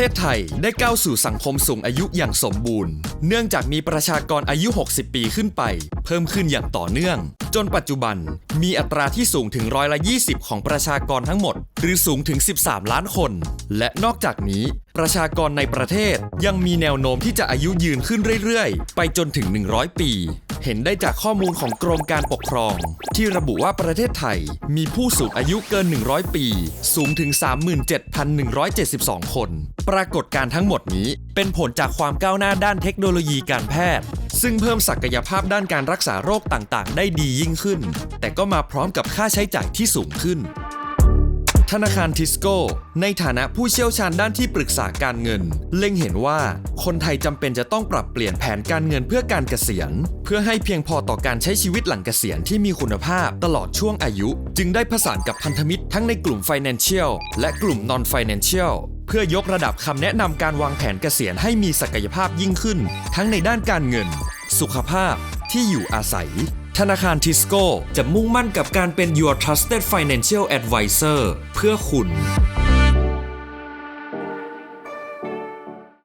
เทศไทยได้ก้าวสู่สังคมสูงอายุอย่างสมบูรณ์ เนื่องจากมีประชากรอายุ 60 ปีขึ้นไป เพิ่มขึ้นอย่างต่อเนื่อง จนปัจจุบันมีอัตราที่สูงถึงร้อยละ20 ของประชากรทั้งหมด หรือสูงถึง 13 ล้านคน และนอกจากนี้ ประชากรในประเทศยังมีแนวโน้มที่จะอายุยืนขึ้นเรื่อยๆ ไปจนถึง 100 ปี เห็นได้จากข้อมูลของกรมการปกครอง ที่ระบุว่าประเทศไทย มีผู้สูงอายุเกิน 100 ปี สูงถึง 37,172 คน ปรากฏการทั้งหมดนี้ เป็นผลจากความก้าวหน้าด้านเทคโนโลยีการแพทย์ ซึ่งเพิ่มศักยภาพด้านการรักษาโรคต่างๆ ได้ดียิ่งขึ้น แต่ก็มาพร้อมกับค่าใช้จ่ายที่สูงขึ้น ธนาคารทิสโก้ ในฐานะผู้เชี่ยวชาญด้านที่ปรึกษาการเงิน เล็งเห็นว่าคนไทยจำเป็นจะต้องปรับเปลี่ยนแผนการเงินเพื่อการเกษียณ เพื่อให้เพียงพอต่อการใช้ชีวิตหลังเกษียณที่มีคุณภาพตลอดช่วงอายุ จึงได้ผสานกับพันธมิตรทั้งในกลุ่ม Financial และกลุ่ม Non Financial เพื่อยกระดับคำแนะนำการวางแผนเกษียณให้มีศักยภาพยิ่งขึ้น ทั้งในด้านการเงิน สุขภาพที่อยู่อาศัย ธนาคารทิสโก้จะมุ่งมั่นกับการเป็น your trusted financial advisor เพื่อคุณ